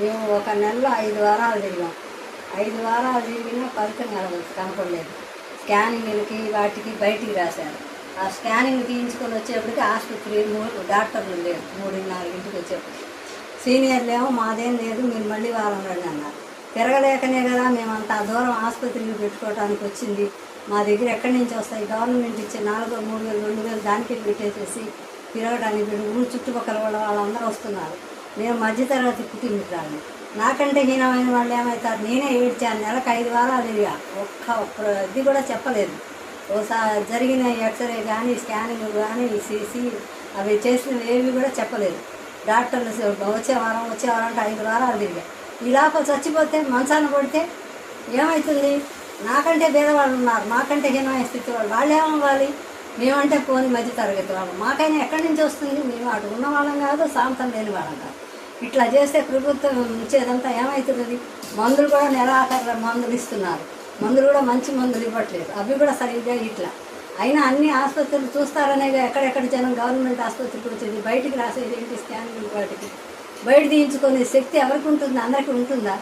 మేము ఒక నెలలో ఐదు వారాలు తిరిగాం. ఐదు వారాలు తిరిగినా ఫలితం కలగదు కనపడలేదు. స్కానింగ్లకి వాటికి బయటికి రాశారు. ఆ స్కానింగ్ తీయించుకొని వచ్చేప్పటికి ఆసుపత్రి మూడు డాక్టర్లు లేరు మూడున్నరగింటికి వచ్చేప్పటికి. సీనియర్లు ఏమో మాదేం లేదు మీరు మళ్ళీ వారం రండి అన్నారు. తిరగలేకనే కదా మేము అంత దూరం ఆసుపత్రికి పెట్టుకోవడానికి వచ్చింది. మా దగ్గర ఎక్కడి నుంచి వస్తాయి? గవర్నమెంట్ ఇచ్చే నాలుగు మూడు వేలు రెండు వేలు దానికి పెట్టేసేసి తిరగడానికి ఊరు చుట్టుపక్కల వాళ్ళ వాళ్ళందరూ వస్తున్నారు. మేము మధ్యతరగతి కుటుంబీకురాలని నాకంటే హీనమైన వాళ్ళు ఏమవుతారు నేనే ఏడ్చాను నెలకు ఐదు వారాలు తిరిగా. ఒక్క ఒక్క ఇది కూడా చెప్పలేదు. ఓసారి జరిగిన ఎక్స్రే కానీ స్కానింగ్ కానీ సీసీ అవి చేసినవి ఏవి కూడా చెప్పలేదు. డాక్టర్లు వచ్చే వారం వచ్చే వారం అంటే ఐదు వారాలు తిరిగా. ఈ లోపల చచ్చిపోతే మంచాన పడితే ఏమవుతుంది నాకంటే పేదవాళ్ళు ఉన్నారు మాకంటే హీనమైన స్థితి వాళ్ళు. వాళ్ళు ఏమవ్వాలి మేమంటే పోని మధ్య తరగతి వాళ్ళు. మాకైనా ఎక్కడి నుంచి వస్తుంది? మేము అటు ఉన్న వాళ్ళం కాదు సాంతం లేని వాళ్ళం కాదు. ఇట్లా చేస్తే ప్రభుత్వం ఇచ్చేదంతా ఏమవుతుంది మందులు కూడా నెలాఖరు మందులు ఇస్తున్నారు. మందులు కూడా మంచి మందులు ఇవ్వట్లేదు. అవి కూడా సరిగ్గా ఇట్లా. అయినా అన్ని ఆసుపత్రులు చూస్తారనే ఎక్కడెక్కడ జనం గవర్నమెంట్ ఆసుపత్రికి వచ్చేది? బయటికి రాసేది ఏంటి స్కానింగ్ వాటికి? బయట తీయించుకునే శక్తి ఎవరికి ఉంటుంది? అందరికీ ఉంటుందా?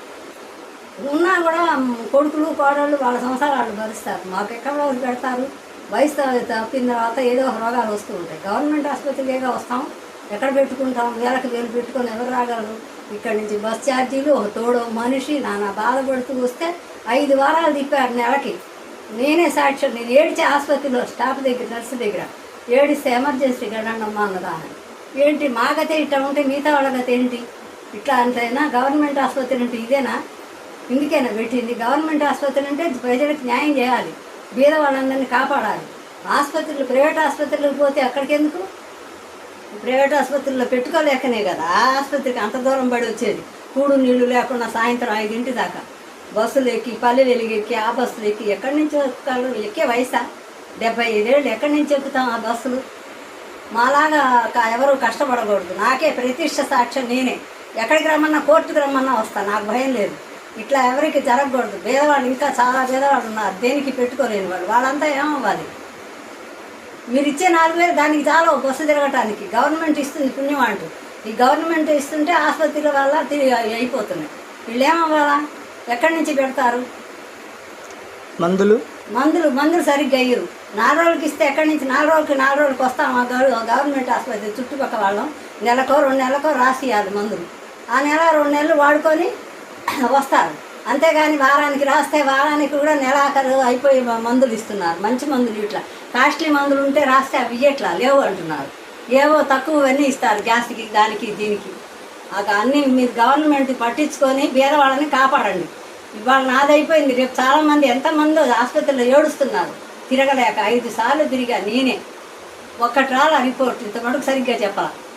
ఉన్నా కూడా కొడుకులు కోడళ్ళు వాళ్ళ సంసారాలు భరిస్తారు. మాకు ఎక్కడ వాళ్ళు పెడతారు? వయసు తప్పిన తర్వాత ఏదో రోగాలు వస్తూ ఉంటాయి. గవర్నమెంట్ ఆసుపత్రికేగా వస్తాం ఎక్కడ పెట్టుకుంటాం వేలకు వేలు పెట్టుకొని ఎవరు రాగలరు? ఇక్కడి నుంచి బస్ ఛార్జీలు ఒక తోడు మనిషి నానా బాధపడుతూ వస్తే ఐదు వారాలు తిప్పారు నెలకి. నేనే సాక్ష్యం నేను ఏడిచే ఆసుపత్రిలో స్టాఫ్ దగ్గర నర్సు దగ్గర ఏడిస్తే ఎమర్జెన్సీ గడమ్మా అన్నదాన్ని ఏంటి మాగతే ఇట్లా ఉంటే మిగతా వాళ్ళ ఏంటి? ఇట్లా అంతేనా? గవర్నమెంట్ ఆసుపత్రి అంటే ఇదేనా? ఇందుకేనా పెట్టింది? గవర్నమెంట్ ఆసుపత్రి అంటే ప్రజలకు న్యాయం చేయాలి. బీద వాళ్ళందరినీ కాపాడాలి. ఆసుపత్రులు ప్రైవేట్ ఆసుపత్రులకు పోతే అక్కడికెందుకు? ప్రైవేట్ ఆసుపత్రుల్లో పెట్టుకోలేకనే కదా. ఆ ఆసుపత్రికి అంత దూరం పడి వచ్చేది. కూడు నీళ్ళు లేకుండా సాయంత్రం ఐదింటి దాకా. బస్సులు ఎక్కి పల్లె వెలుగు ఎక్కి ఆ బస్సులు ఎక్కి ఎక్కడి నుంచి ఎక్కాలి ఎక్కే వయసా? డెబ్బై ఐదేళ్ళు ఎక్కడి నుంచి ఎక్కుతాం ఆ బస్సులు? మాలాగా ఎవరు కష్టపడకూడదు. నాకే ప్రతిష్ట సాక్ష్యం నేనే. ఎక్కడికి రమ్మన్నా కోర్టుకు రమ్మన్నా వస్తాను నాకు భయం లేదు. ఇట్లా ఎవరికి జరగకూడదు. పేదవాళ్ళు ఇంకా చాలా పేదవాళ్ళు ఉన్నారు. దేనికి పెట్టుకోలేని వాళ్ళు. వాళ్ళంతా ఏమవ్వాలి? మీరు ఇచ్చే నాలుగు వేలు దానికి చాలా బస్సు తిరగటానికి గవర్నమెంట్ ఇస్తుంది పుణ్యం అంటూ. ఈ గవర్నమెంట్ ఇస్తుంటే ఆసుపత్రుల వల్ల తిరిగి అయిపోతున్నాయి. వీళ్ళు ఏమవ్వాలా ఎక్కడి నుంచి పెడతారు? మందులు? మందులు మందులు సరిగ్గా అయ్యరు నాలుగు రోజులకి ఇస్తే ఎక్కడి నుంచి? నాలుగు రోజులకి నాలుగు రోజులకి వస్తాం. ఆ గవ- గవర్నమెంట్ ఆసుపత్రి చుట్టుపక్కల వాళ్ళం. నెలకో రెండు నెలకో రాసియాలి మందులు. ఆ నెల రెండు నెలలు వాడుకొని వస్తారు. అంతేగాని వారానికి రాస్తే వారానికి కూడా నెలాఖరు అయిపోయి మందులు ఇస్తున్నారు. మంచి మందులు ఇట్లా. కాస్ట్లీ మందులు ఉంటే రాస్తే అవి ఇయ్యట్లా. లేవు అంటున్నారు. ఏవో తక్కువన్నీ ఇస్తారు గ్యాస్కి దానికి దీనికి. అక అన్నీ మీరు గవర్నమెంట్ పట్టించుకొని బీదవాళ్ళని కాపాడండి. ఇవాళ నాదైపోయింది. రేపు చాలామంది ఎంతమంది ఆసుపత్రిలో ఏడుస్తున్నారు. తిరగలేక ఐదు సార్లు తిరిగా నేనే. ఒక్కటి రాల రిపోర్ట్. ఇంత మటుకు సరిగ్గా చెప్పాలి?